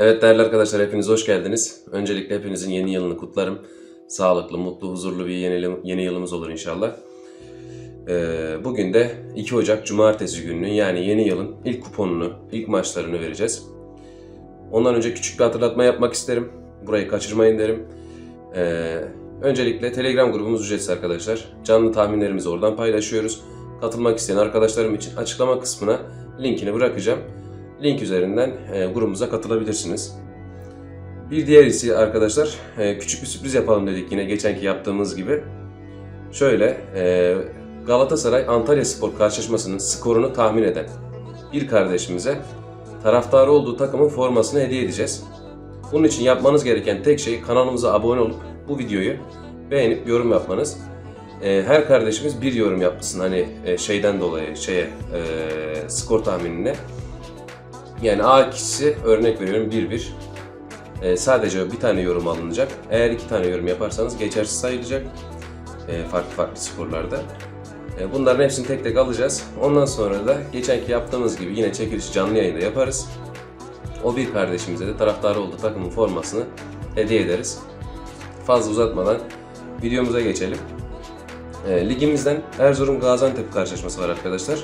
Evet değerli arkadaşlar hepiniz hoş geldiniz. Öncelikle hepinizin yeni yılını kutlarım. Sağlıklı, mutlu, huzurlu bir yeni, yeni yılımız olur inşallah. Ee, bugün de 2 Ocak Cumartesi gününün yani yeni yılın ilk kuponunu, ilk maçlarını vereceğiz. Ondan önce küçük bir hatırlatma yapmak isterim. Burayı kaçırmayın derim. Ee, öncelikle Telegram grubumuz ücretsiz arkadaşlar. Canlı tahminlerimizi oradan paylaşıyoruz. Katılmak isteyen arkadaşlarım için açıklama kısmına linkini bırakacağım. Link üzerinden e, grubumuza katılabilirsiniz. Bir diğerisi arkadaşlar e, küçük bir sürpriz yapalım dedik yine geçenki yaptığımız gibi. Şöyle e, Galatasaray Antalya Spor karşılaşmasının skorunu tahmin eden bir kardeşimize taraftarı olduğu takımın formasını hediye edeceğiz. Bunun için yapmanız gereken tek şey kanalımıza abone olup bu videoyu beğenip yorum yapmanız. E, her kardeşimiz bir yorum yapsın hani e, şeyden dolayı şeye skor tahminine. Yani A kişisi örnek veriyorum 1-1. Ee, sadece bir tane yorum alınacak. Eğer iki tane yorum yaparsanız geçersiz sayılacak. Ee, farklı farklı skorlarda. Ee, bunların hepsini tek tek alacağız. Ondan sonra da geçenki yaptığımız gibi yine çekiliş canlı yayında yaparız. O bir kardeşimize de taraftarı olduğu takımın formasını hediye ederiz. Fazla uzatmadan videomuza geçelim. Ee, ligimizden Erzurum Gaziantep karşılaşması var arkadaşlar.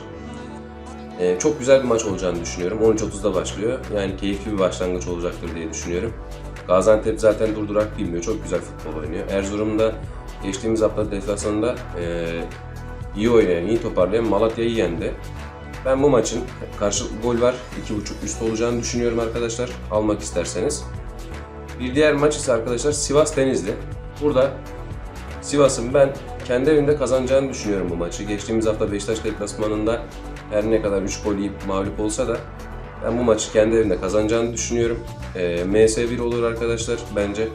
Ee, çok güzel bir maç olacağını düşünüyorum. 13.30'da başlıyor. Yani keyifli bir başlangıç olacaktır diye düşünüyorum. Gaziantep zaten durdurak bilmiyor. Çok güzel futbol oynuyor. Erzurum'da geçtiğimiz hafta deflasında e, iyi oynayan, iyi toparlayan Malatya'yı yendi. Ben bu maçın karşılıklı gol var. 2.5 üst olacağını düşünüyorum arkadaşlar. Almak isterseniz. Bir diğer maç ise arkadaşlar Sivas Denizli. Burada Sivas'ın ben kendi evinde kazanacağını düşünüyorum bu maçı. Geçtiğimiz hafta Beşiktaş deplasmanında her ne kadar 3 gol yiyip mağlup olsa da ben bu maçı kendi evinde kazanacağını düşünüyorum. Ee, MS1 olur arkadaşlar bence.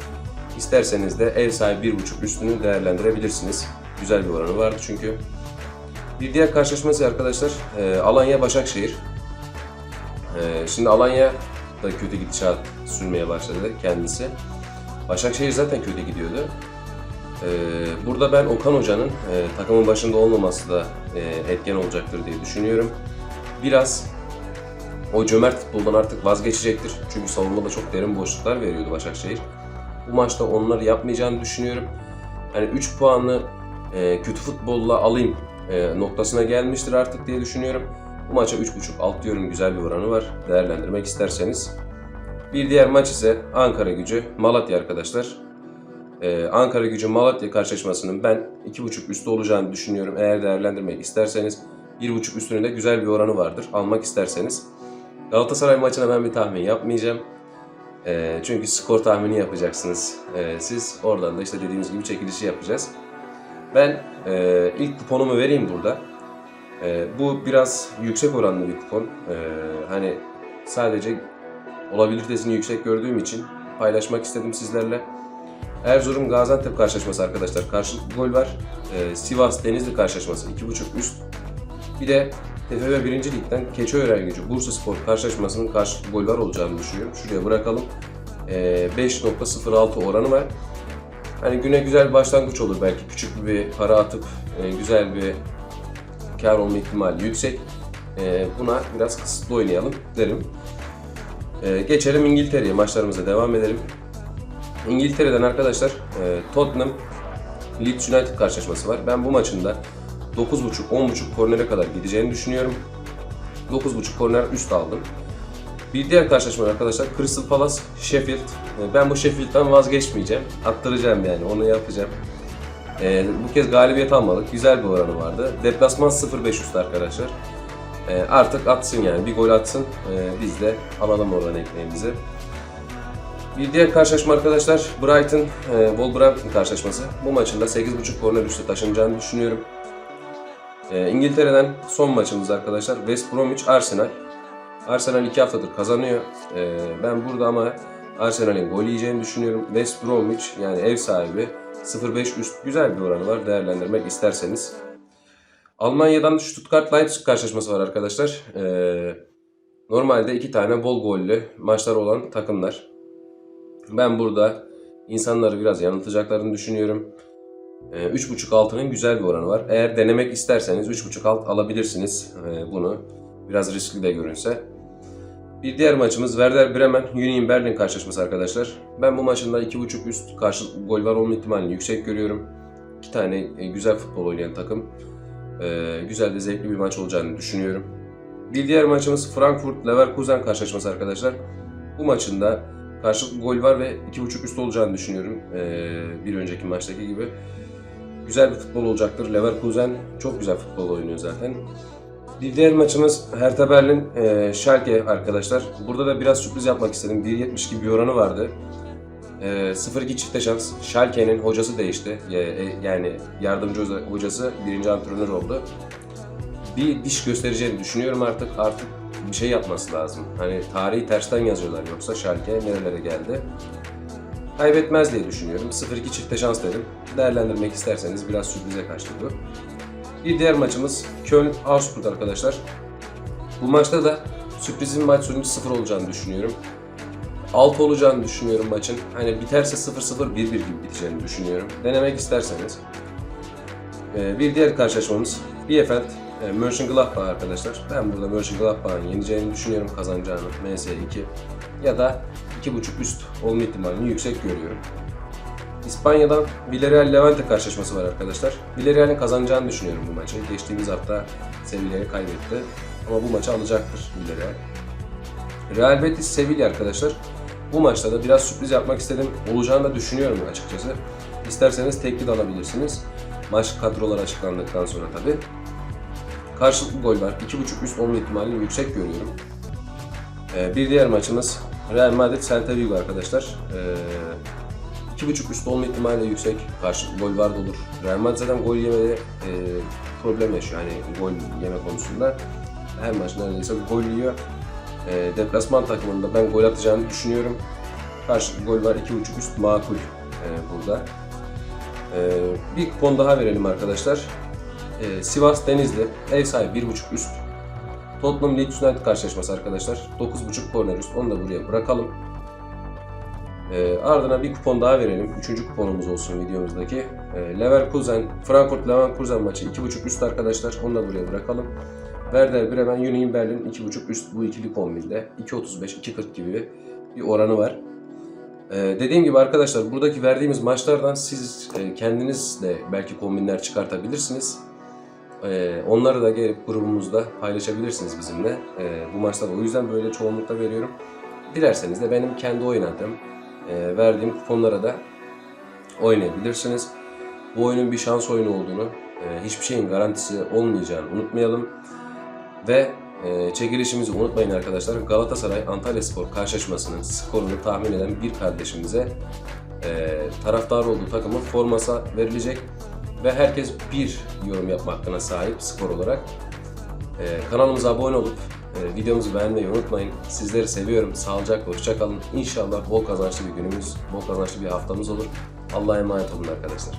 İsterseniz de ev sahibi 1.5 üstünü değerlendirebilirsiniz. Güzel bir oranı vardı çünkü. Bir diğer karşılaşması arkadaşlar e, Alanya Başakşehir. E, şimdi Alanya da kötü gidişat sürmeye başladı kendisi. Başakşehir zaten kötü gidiyordu. Ee, burada ben Okan Hoca'nın e, takımın başında olmaması da e, etken olacaktır diye düşünüyorum. Biraz o cömert futboldan artık vazgeçecektir. Çünkü savunmada çok derin boşluklar veriyordu Başakşehir. Bu maçta onları yapmayacağını düşünüyorum. Hani 3 puanı e, kötü futbolla alayım noktasına gelmiştir artık diye düşünüyorum. Bu maça 3.5 alt diyorum güzel bir oranı var. Değerlendirmek isterseniz. Bir diğer maç ise Ankara gücü Malatya arkadaşlar. Ee, Ankara gücü Malatya karşılaşmasının ben 2.5 üstü olacağını düşünüyorum. Eğer değerlendirmek isterseniz 1.5 üstünün de güzel bir oranı vardır. Almak isterseniz. Galatasaray maçına ben bir tahmin yapmayacağım. Ee, çünkü skor tahmini yapacaksınız. Ee, siz oradan da işte dediğimiz gibi çekilişi yapacağız. Ben e, ilk kuponumu vereyim burada. Bu biraz yüksek oranlı bir kupon. Hani sadece olabilitesini yüksek gördüğüm için paylaşmak istedim sizlerle. Erzurum Gaziantep karşılaşması arkadaşlar. Karşılıklı gol var. Ee, Sivas Denizli karşılaşması 2.5 üst. Bir de TFF 1. Lig'den Keçiören Gücü Bursa Spor karşılaşmasının karşılıklı gol var olacağını düşünüyorum. Şuraya bırakalım. Ee, 5.06 oranı var. Hani güne güzel bir başlangıç olur belki. Küçük bir para atıp e, güzel bir kar olma ihtimali yüksek. E, buna biraz kısıtlı oynayalım derim. E, geçelim İngiltere'ye. Maçlarımıza devam edelim. İngiltere'den arkadaşlar e, Tottenham Leeds United karşılaşması var. Ben bu maçın da 9.5-10.5 kornere kadar gideceğini düşünüyorum. 9.5 korner üst aldım. Bir diğer karşılaşma arkadaşlar Crystal Palace Sheffield. E, Ben bu Sheffield'dan vazgeçmeyeceğim. Attıracağım yani onu yapacağım. E, bu kez galibiyet almadık. Güzel bir oranı vardı. Deplasman 0.5 üst arkadaşlar. E, artık atsın yani bir gol atsın. E, biz de alalım oradan ekmeğimizi. Bir diğer karşılaşma arkadaşlar Brighton e, Wolverhampton karşılaşması. Bu maçın da 8.5 korner üstü taşınacağını düşünüyorum. E, İngiltere'den son maçımız arkadaşlar West Bromwich Arsenal. Arsenal 2 haftadır kazanıyor. E, ben burada ama Arsenal'in gol yiyeceğini düşünüyorum. West Bromwich yani ev sahibi 0.5 üst güzel bir oranı var değerlendirmek isterseniz. Almanya'dan Stuttgart Leipzig karşılaşması var arkadaşlar. E, normalde iki tane bol gollü maçlar olan takımlar. Ben burada insanları biraz yanıltacaklarını düşünüyorum. Ee, 3.5 altının güzel bir oranı var. Eğer denemek isterseniz 3.5 alt alabilirsiniz ee, bunu. Biraz riskli de görünse. Bir diğer maçımız Werder Bremen Union Berlin karşılaşması arkadaşlar. Ben bu maçın da 2.5 üst karşılıklı gol var olma ihtimalini yüksek görüyorum. İki tane e, güzel futbol oynayan takım. E, güzel de zevkli bir maç olacağını düşünüyorum. Bir diğer maçımız Frankfurt Leverkusen karşılaşması arkadaşlar. Bu maçın da karşılıklı gol var ve 2.5 üst olacağını düşünüyorum. Bir önceki maçtaki gibi. Güzel bir futbol olacaktır. Leverkusen çok güzel futbol oynuyor zaten. Bir diğer maçımız Hertha Berlin Schalke arkadaşlar. Burada da biraz sürpriz yapmak istedim. 1.70 gibi bir oranı vardı. E, 0-2 çifte şans. Schalke'nin hocası değişti. E, yani yardımcı hoca- hocası birinci antrenör oldu. Bir diş göstereceğini düşünüyorum artık. Artık bir şey yapması lazım. Hani tarihi tersten yazıyorlar yoksa Schalke nerelere geldi. Kaybetmez diye düşünüyorum. 0-2 çifte şans dedim. Değerlendirmek isterseniz biraz sürprize kaçtı bu. Bir diğer maçımız Köln Augsburg arkadaşlar. Bu maçta da sürprizin maç sonucu 0 olacağını düşünüyorum. 6 olacağını düşünüyorum maçın. Hani biterse 0-0 1-1 gibi biteceğini düşünüyorum. Denemek isterseniz. Ee, bir diğer karşılaşmamız Bielefeld e, Mönchengladbach arkadaşlar. Ben burada Mönchengladbach'ın yeneceğini düşünüyorum kazanacağını MS2 ya da 2.5 üst olma ihtimalini yüksek görüyorum. İspanya'dan Villarreal Levante karşılaşması var arkadaşlar. Villarreal'in kazanacağını düşünüyorum bu maçı. Geçtiğimiz hafta Sevilla'ya kaybetti. Ama bu maçı alacaktır Villarreal. Real Betis Sevilla arkadaşlar. Bu maçta da biraz sürpriz yapmak istedim. Olacağını da düşünüyorum açıkçası. İsterseniz tekli de alabilirsiniz. Maç kadrolar açıklandıktan sonra tabi. Karşılıklı gol var. 2.5 üst olma ihtimalini yüksek görüyorum. Ee, bir diğer maçımız Real Madrid Celta Vigo arkadaşlar. Ee, 2.5 üst olma ihtimali de yüksek. Karşılıklı gol var da olur. Real Madrid zaten gol yemede e, problem yaşıyor. Hani gol yeme konusunda. Her maç neredeyse gol yiyor. E, deplasman takımında ben gol atacağını düşünüyorum. Karşılıklı gol var. 2.5 üst makul e, burada. E, bir kupon daha verelim arkadaşlar. E, Sivas Denizli ev sahibi 1.5 üst. Tottenham Leeds United karşılaşması arkadaşlar. 9.5 korner üst. Onu da buraya bırakalım. E, ardına bir kupon daha verelim. Üçüncü kuponumuz olsun videomuzdaki. E, Leverkusen, Frankfurt Leverkusen maçı 2.5 üst arkadaşlar. Onu da buraya bırakalım. Werder Bremen, Union Berlin 2.5 üst bu ikili kombinde. 2.35, 2.40 gibi bir oranı var. Ee, dediğim gibi arkadaşlar buradaki verdiğimiz maçlardan siz e, kendiniz de belki kombinler çıkartabilirsiniz. Ee, onları da gelip grubumuzda paylaşabilirsiniz bizimle. Ee, bu maçları o yüzden böyle çoğunlukla veriyorum. Dilerseniz de benim kendi oynadığım, e, verdiğim kuponlara da oynayabilirsiniz. Bu oyunun bir şans oyunu olduğunu, e, hiçbir şeyin garantisi olmayacağını unutmayalım. Ve e, çekilişimizi unutmayın arkadaşlar. Galatasaray Antalya Spor karşılaşmasının skorunu tahmin eden bir kardeşimize taraftar olduğu takımın forması verilecek. Ve herkes bir yorum yapma hakkına sahip skor olarak. E, kanalımıza abone olup e, videomuzu beğenmeyi unutmayın. Sizleri seviyorum. Sağlıcakla hoşçakalın. İnşallah bol kazançlı bir günümüz, bol kazançlı bir haftamız olur. Allah'a emanet olun arkadaşlar.